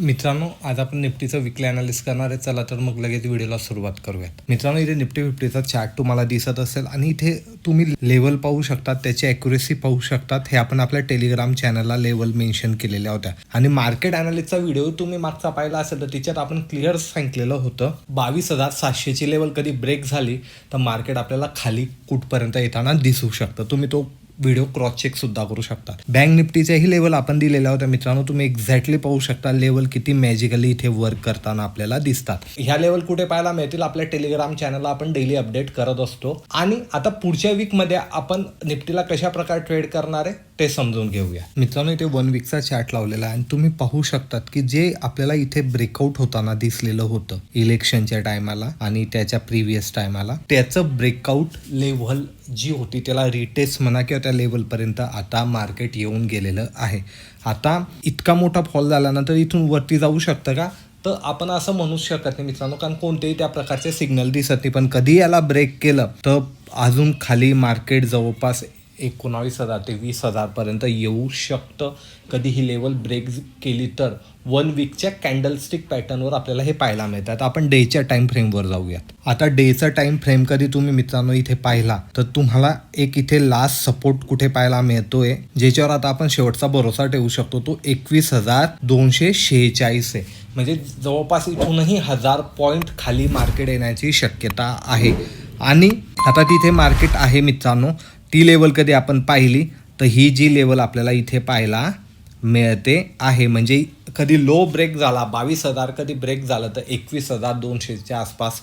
मित्रांनो आज आपण निफ्टीचं विकली अनालिस करणार आहे. चला तर मग लगेच व्हिडिओला सुरुवात करूयात. मित्रांनो इथे निफ्टी फिफ्टीचा चार्ट तुम्हाला दिसत असेल आणि इथे तुम्ही लेवल पाहू शकतात त्याची अॅक्युरेसी पाहू शकतात हे आपण आपल्या टेलिग्राम चॅनलला लेवल मेन्शन केलेल्या होत्या. आणि मार्केट अनालिसचा व्हिडिओ तुम्ही मागचा पाहिला असेल तर तिच्यात आपण क्लिअर सांगितलेलं होतं. बावीस हजार सातशेची लेवल कधी ब्रेक झाली तर मार्केट आपल्याला खाली कुठपर्यंत येताना दिसू शकतं. तुम्ही तो व्हिडिओ क्रॉस चेक सुद्धा करू शकता बँक निफ्टीच्याही लेवल आपण दिलेल्या होत्या मित्रांनो तुम्ही एक्झॅक्टली पाहू शकता लेवल किती मॅजिकली इथे वर्क करताना आपल्याला दिसतात. ह्या लेवल कुठे पाहायला मिळतील? आपल्या टेलिग्राम चॅनलला आपण डेली अपडेट करत असतो. आणि आता पुढच्या वीकमध्ये आपण निफ्टीला कशा प्रकारे ट्रेड करणार आहे ते समजून घेऊया. मित्रांनो इथे वन वीकचा चार्ट लावलेला आहे. आणि तुम्ही पाहू शकतात की जे आपल्याला इथे ब्रेकआउट होताना दिसलेलं होतं इलेक्शनच्या टायमाला आणि त्याच्या प्रिव्हियस टायमाला त्याचं ब्रेकआउट लेव्हल जी होती त्याला रिटेस्ट म्हणा किंवा त्या लेवलपर्यंत आता मार्केट येऊन गेलेलं आहे. आता इतका मोठा फॉल झाल्यानंतर इथून वरती जाऊ शकतं का? तर आपण असं म्हणूच शकत नाही मित्रांनो कारण कोणतेही त्या प्रकारचे सिग्नल दिसत नाही. पण कधी याला ब्रेक केलं तर अजून खाली मार्केट जवळपास एकोणावीस हजार ते वीस हजारपर्यंत येऊ शकतं. कधी ही लेवल ब्रेक केली तर वन वीकच्या कॅन्डलस्टिक पॅटर्नवर आपल्याला हे पाहायला मिळतात. आपण डेच्या टाइम फ्रेमवर जाऊयात. आता डेचा टाइम फ्रेम कधी तुम्ही मित्रांनो इथे पाहिला तर तुम्हाला एक इथे लास्ट सपोर्ट कुठे पाहायला मिळतोय ज्याच्यावर आता आपण शेवटचा भरोसा ठेवू शकतो तो एकवीस हजार दोनशे शेहेचाळीस आहे. म्हणजे जवळपास इथूनही हजार पॉईंट खाली मार्केट येण्याची शक्यता आहे. आणि आता तिथे मार्केट आहे मित्रांनो ती लेवल कधी आपण पाहिली तर ही जी लेवल आपल्याला इथे पाहायला मिळते आहे. म्हणजे कधी लो ब्रेक झाला बावीस हजार कधी ब्रेक झालं तर एकवीस हजार दोनशेच्या आसपास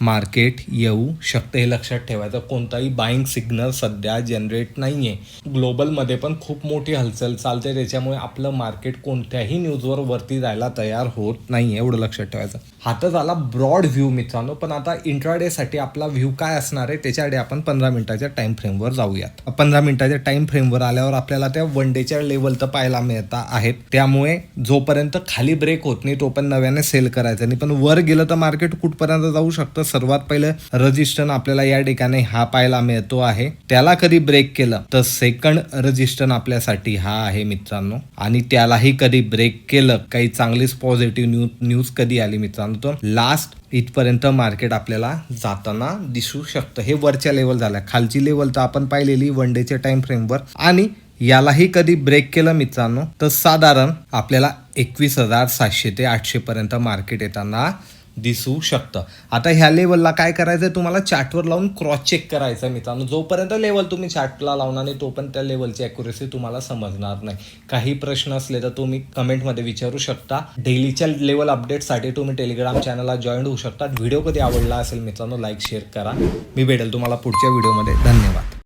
मार्केट येऊ शकतं हे लक्षात ठेवायचं. कोणताही बाईंग सिग्नल सध्या जनरेट नाही आहे ग्लोबलमध्ये पण खूप मोठी हालचाल चालते. त्याच्यामुळे आपलं मार्केट कोणत्याही न्यूजवर वरती जायला तयार होत नाही आहे एवढं लक्षात ठेवायचं. हा तर झाला ब्रॉड व्ह्यू मित्रांनो. पण आता इंट्राडेसाठी आपला व्ह्यू काय असणार आहे? त्याच्याकडे आपण पंधरा मिनिटाच्या टाइम फ्रेमवर जाऊयात. पंधरा मिनिटाच्या टाइम फ्रेमवर आल्यावर आपल्याला त्या वन डेच्या लेवल तर पाहायला मिळत आहेत. त्यामुळे जोपर्यंत खाली ब्रेक होत नाही तोपर्यंत नव्याने सेल करायचं नाही. पण वर गेलं तर मार्केट कुठपर्यंत जाऊ शकतं? सर्वात पहिलं रजिस्टन आपल्याला या ठिकाणी हा पाहायला मिळतो आहे. त्याला कधी ब्रेक केलं तर सेकंड रजिस्टन आपल्यासाठी हा आहे मित्रांनो. आणि त्यालाही कधी ब्रेक केलं काही चांगलीच पॉझिटिव्ह न्यूज न्यूज कधी आली मित्रांनो तर लास्ट इथपर्यंत मार्केट आपल्याला जाताना दिसू शकतं. हे वरच्या लेवल झाल्या खालची लेवल तर आपण पाहिलेली वन डेच्या टाइम फ्रेमवर आणि यालाही कधी ब्रेक केलं मित्रांनो तर साधारण आपल्याला एकवीस हजार सातशे ते आठशे पर्यंत मार्केट येताना दिसू शकतं. आता ह्या लेवलला काय करायचं तुम्हाला चार्टवर लावून क्रॉस चेक करायचं मित्रांनो. जोपर्यंत लेवल तुम्ही चार्टला लावणार नाही तोपर्यंत त्या लेवलची अॅक्युरेसी तुम्हाला समजणार नाही. काही प्रश्न असले तर तुम्ही कमेंटमध्ये विचारू शकता. डेलीच्या लेवल अपडेटसाठी तुम्ही टेलिग्राम चॅनलला जॉईन होऊ शकता. व्हिडिओ कधी आवडला असेल मित्रांनो लाईक शेअर करा. मी भेटेल तुम्हाला पुढच्या व्हिडिओमध्ये धन्यवाद.